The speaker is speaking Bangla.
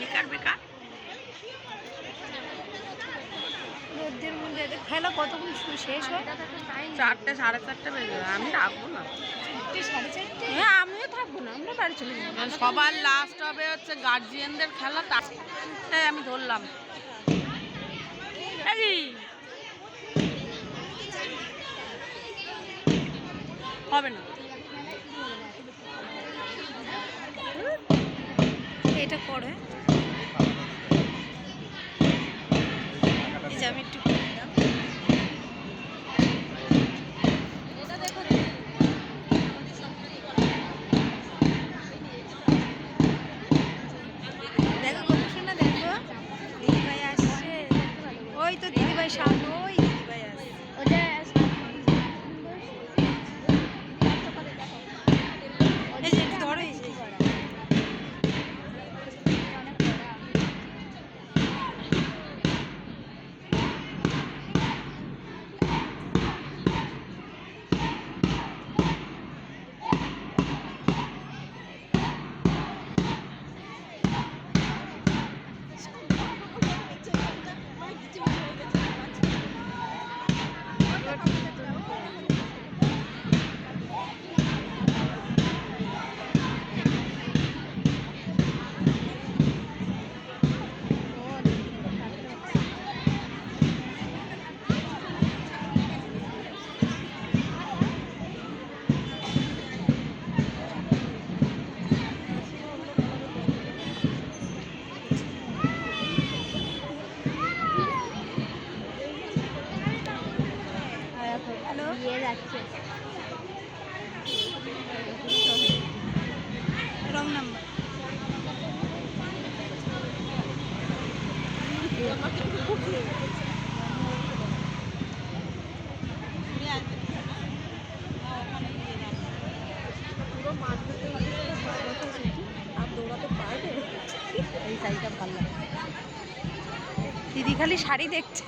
বেকার বেকার। রোদ্রের মধ্যে খেলা কতক্ষণ শেষ হয়? চারটে সাড়ে চারটে বেজে আমি রাখব না। হ্যাঁ আমিও থাকব না। আমরা বাড়ি চলে যাব। সবার লাস্ট হবে হচ্ছে গার্জিয়ানদের খেলা। তার আমি ধরলাম। হবে না। এটা করে এই আমি একটু দেখো, কত শোনা দেখো। দিদিভাই আসছে। ওই তো দিদিভাই সামনে নাম্বার এই সাইজটা ভালো লাগে। দিদি খালি শাড়ি দেখছে।